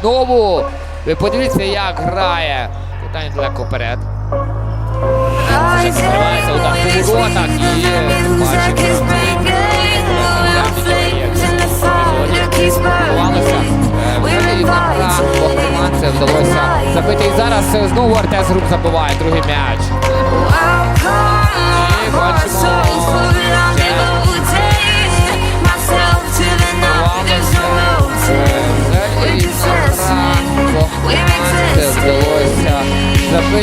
Знову. Ви подивіться, як грає. Питання далеко вперед. По воротах і бачимо. Це вдалося забити. І зараз знову Артес Груп забиває другий м'яч. І бачимо.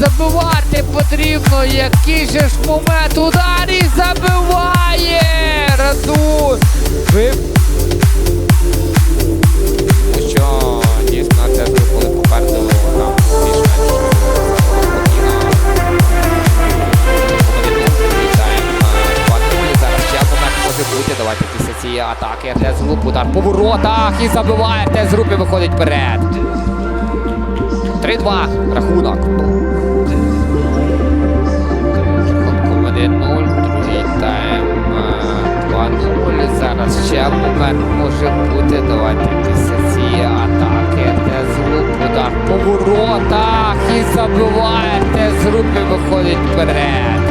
забивати потрібно. Який же ж момент. Удар і забиває. Радун. Ви що дійсно це коли попереду там більш-менш е. Бути. Давайте після цієї атаки РТС Груп удар по воротах і забиває РТС Груп і виходить вперед. 3-2 рахунок. 1-0, другий тайм е, 2-0. Зараз ще момент може бути. Давайте після атаки РТС зруб удар по воротах і забиває те Груп і виходить вперед.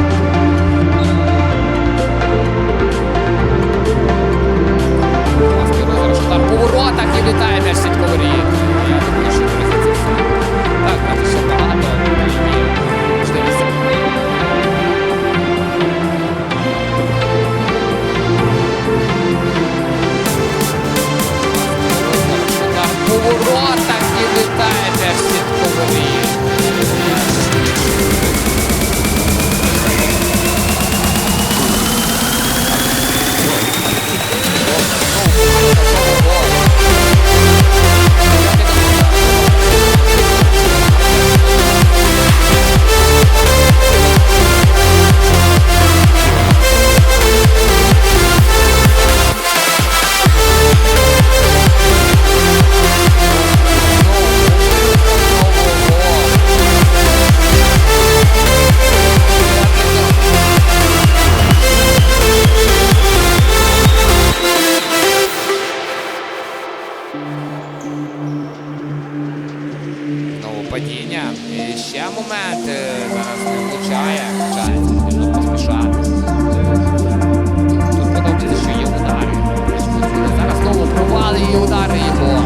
Падіння. І ще момент. е, Зараз не влучає. Потрібно поспішати. Тут подобається, що є удари. Зараз знову провали і удари гол.